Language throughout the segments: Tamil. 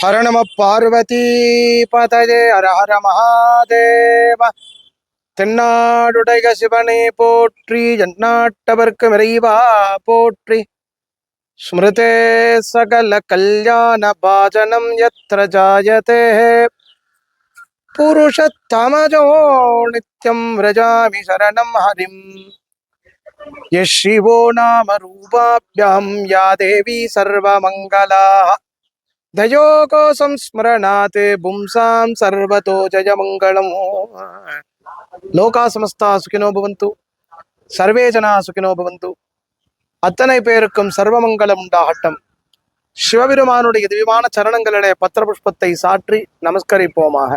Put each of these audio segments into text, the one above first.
ஹர நம பார்வதி பதயே ஹர ஹர மகாதேவ தென்னாடுடைய சிவனே போற்றி எந்நாட்டவர்க்கு விரைவா போற்றி. ஸ்மிருதே சகல கல்யாண பாஜனம் எத்திர ஜாயதே. புருஷத்தமஜோ நித்யம் விரஜாமி சரணம் ஹரிம். யஸ்ரிவோ நாம ரூபாபியம் யா தேவி சர்வமங்கலா. தயோகோசம் ஸ்மரணாத் பும்சாம் சர்வதோ ஜயமங்கலமோ லோகா சமஸ்தா சுகினோ பவந்து சர்வே ஜனா சுகினோ பவந்து அத்தனை பேருக்கும் சர்வமங்கலம் உண்டாகட்டம் சிவபெருமானுடைய திவ்யமான சரணங்களுடைய பத்திர புஷ்பத்தை சாற்றி நமஸ்கரிப்போமாக।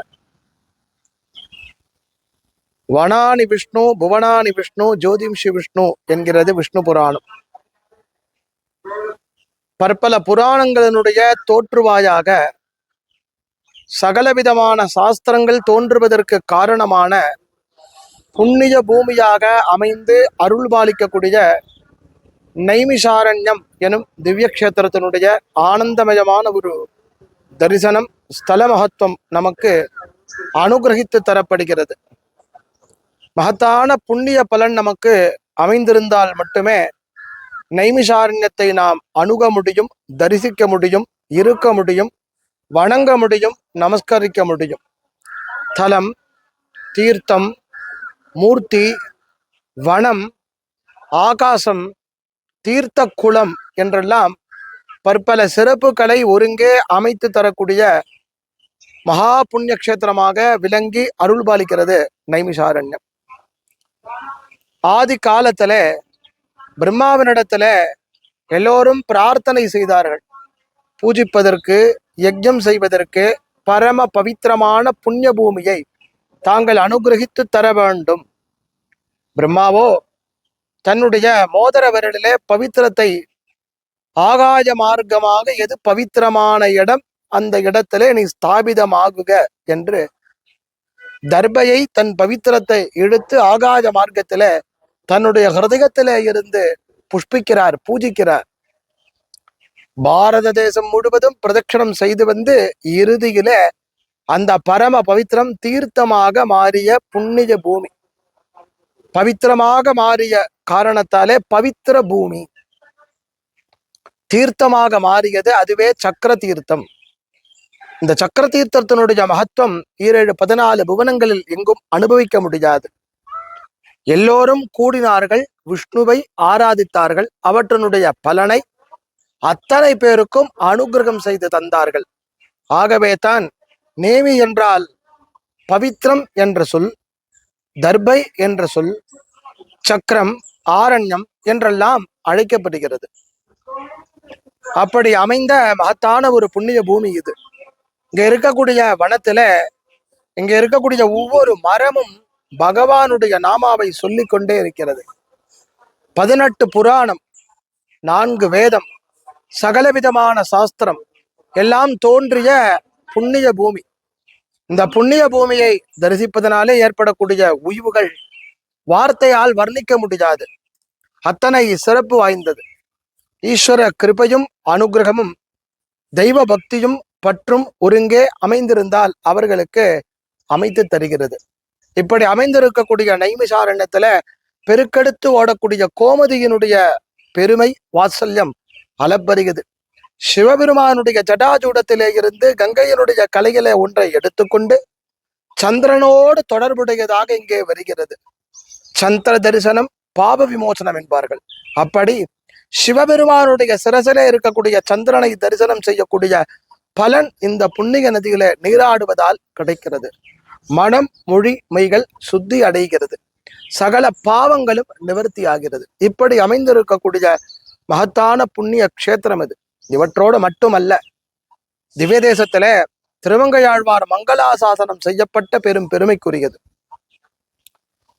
வனானி விஷ்ணு புவனானி விஷ்ணு ஜோதிம்ஷி விஷ்ணு என்கிறது விஷ்ணு புராணம்। பற்பல புராணங்களினுடைய தோற்றுவாயாக சகலவிதமான சாஸ்திரங்கள் தோன்றுவதற்கு காரணமான புண்ணிய பூமியாக அமைந்து அருள்பாலிக்கக்கூடிய நைமிஷாரண்யம் எனும் திவ்யக்ஷேத்திரத்தினுடைய ஆனந்தமயமான ஒரு தரிசனம் ஸ்தல மகத்துவம் நமக்கு அனுகிரகித்து தரப்படுகிறது. மகத்தான புண்ணிய பலன் நமக்கு அமைந்திருந்தால் மட்டுமே நைமிஷாரண்யத்தை நாம் அணுக முடியும் தரிசிக்க முடியும் இருக்க முடியும் வணங்க முடியும் நமஸ்கரிக்க முடியும். தலம் தீர்த்தம் மூர்த்தி வனம் ஆகாசம் தீர்த்த குளம் என்றெல்லாம் பற்பல சிறப்புகளை ஒருங்கே அமைத்து தரக்கூடிய மகா புண்ணிய கஷேத்திரமாக விளங்கி அருள்பாலிக்கிறது நைமிஷாரண்யம். ஆதி காலத்துல பிரம்மாவினிடத்துல எல்லோரும் பிரார்த்தனை செய்தார்கள். பூஜிப்பதற்கு யஜ்யம் செய்வதற்கு பரம பவித்திரமான புண்ணிய பூமியை தாங்கள் அனுகிரகித்து தர வேண்டும். பிரம்மாவோ தன்னுடைய மோதிர விரலிலே பவித்திரத்தை ஆகாய மார்க்கமாக எது பவித்திரமான இடம் அந்த இடத்திலே நீ ஸ்தாபிதமாகுக என்று தர்பையை தன் பவித்திரத்தை இழுத்து ஆகாய மார்க்கத்திலே தன்னுடைய ஹிருதயத்திலே இருந்து புஷ்பிக்கிறார் பூஜிக்கிறார். பாரத தேசம் முழுவதும் பிரதட்சணம் செய்து வந்து இறுதியில அந்த பரம பவித்திரம் தீர்த்தமாக மாறிய புண்ணிய பூமி. பவித்திரமாக மாறிய காரணத்தாலே பவித்திர பூமி. தீர்த்தமாக மாறியது அதுவே சக்கர தீர்த்தம். இந்த சக்கர தீர்த்தத்தினுடைய மகத்துவம் ஈரேழு பதினாலு புவனங்களில் எங்கும் அனுபவிக்க முடியாது. எல்லோரும் கூடினார்கள் விஷ்ணுவை ஆராதித்தார்கள் அவற்றினுடைய பலனை அத்தனை பேருக்கும் அனுகிரகம் செய்து தந்தார்கள். ஆகவே தான் நேமி என்றால் பவித்ரம் என்ற சொல் தர்பை என்ற சொல் சக்கரம் ஆரண்யம் என்றெல்லாம் அழைக்கப்படுகிறது. அப்படி அமைந்த மகத்தான ஒரு புண்ணிய பூமி இது. இங்க இருக்கக்கூடிய வனத்துல இங்க இருக்கக்கூடிய ஒவ்வொரு மரமும் பகவானுடைய நாமாவை சொல்லி கொண்டே இருக்கிறது. பதினெட்டு புராணம் நான்கு வேதம் சகலவிதமான சாஸ்திரம் எல்லாம் தோன்றிய புண்ணிய பூமி. இந்த புண்ணிய பூமியை தரிசிப்பதனாலே ஏற்படக்கூடிய உய்வுகள் வார்த்தையால் வர்ணிக்க முடியாது. அத்தனை சிறப்பு வாய்ந்தது. ஈஸ்வர கிருபையும் அனுகிரகமும் தெய்வ பக்தியும் பற்றும் ஒருங்கே அமைந்திருந்தால் அவர்களுக்கு அமைத்து தருகிறது. இப்படி அமைந்திருக்கக்கூடிய நைமிசாரண்யத்துல பெருக்கெடுத்து ஓடக்கூடிய கோமதியினுடைய பெருமை வாத்சல்யம் அளப்பருகிறது சிவபெருமானுடைய ஜடாஜூடத்திலே இருந்து கங்கையினுடைய கலைகளை ஒன்றை எடுத்துக்கொண்டு சந்திரனோடு தொடர்புடையதாக இங்கே வருகிறது. சந்திர தரிசனம் பாப விமோசனம் என்பார்கள். அப்படி சிவபெருமானுடைய சிரசிலே இருக்கக்கூடிய சந்திரனை தரிசனம் செய்யக்கூடிய பலன் இந்த புண்ணிய நதியில நீராடுவதால் கிடைக்கிறது. மனம் மொழி மெய்கள் சுத்தி அடைகிறது. சகல பாவங்களும் நிவர்த்தி ஆகிறது. இப்படி அமைந்திருக்கக்கூடிய மகத்தான புண்ணிய க்ஷேத்திரம் இது. இவற்றோடு மட்டுமல்ல திவ்ய தேசத்துல திருவங்கையாழ்வார் மங்களாசாசனம் செய்யப்பட்ட பெரும் பெருமைக்குரியது.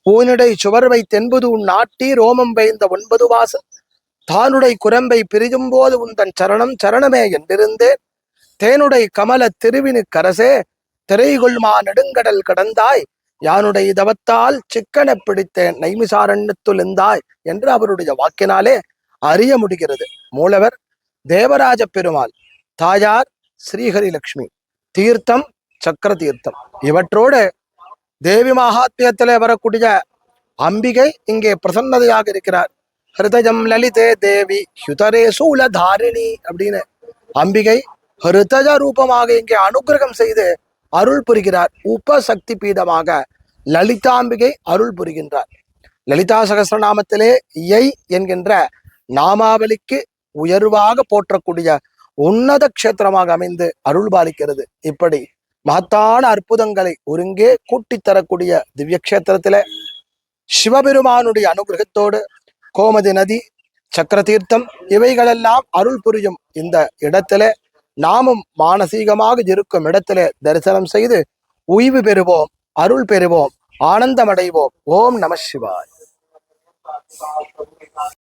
ஊனிடை சுவர்வை தென்பது உன் நாட்டி ரோமம் பெய்ந்த ஒன்பது வாசல் தானுடை குரம்பை பிரியும் போது உந்தன் சரணம் சரணமே என்றிருந்தேன் தேனுடை கமல திருவினு கரசே திரைகொள்மா நெடுங்கடல் கடந்தாய் யானுடைய தவத்தால் சிக்கன பிடித்தேன் நைமிசாரண்யத்துலிருந்தாய் என்று அவருடைய வாக்கினாலே அறிய முடிகிறது. மூலவர் தேவராஜ பெருமாள் தாயார் ஸ்ரீஹரி லக்ஷ்மி தீர்த்தம் சக்கர தீர்த்தம் இவற்றோடு தேவி மகாத்மியத்திலே வரக்கூடிய அம்பிகை இங்கே பிரசன்னதையாக இருக்கிறார். ஹிருதயம் லலிதே தேவி ஹுதரே சூலதாரிணி அப்படின்னு அம்பிகை ஹிருதஜ ரூபமாக இங்கே அனுக்கிரகம் செய்து அருள் புரிகிறார். உபசக்தி பீடமாக லலிதாம்பிகை அருள் புரிகின்றார். லலிதா சகசிரநாமத்திலே எய் என்கின்ற நாமாவளிக்கு உயர்வாக போற்றக்கூடிய உன்னத க்ஷேத்திரமாக அமைந்து அருள் பாலிக்கிறது. இப்படி மகத்தான அற்புதங்களை ஒருங்கே கூட்டித் தரக்கூடிய திவ்ய கஷேத்திரத்தில சிவபெருமானுடைய அனுகிரகத்தோடு கோமதி நதி சக்கர தீர்த்தம் இவைகளெல்லாம் அருள் புரியும் இந்த இடத்துல நாமும் மானசீகமாக இருக்கும் இடத்திலே தரிசனம் செய்து உய்வு பெறுவோம் அருள் பெறுவோம் ஆனந்தமடைவோம். ஓம் நம சிவாய்.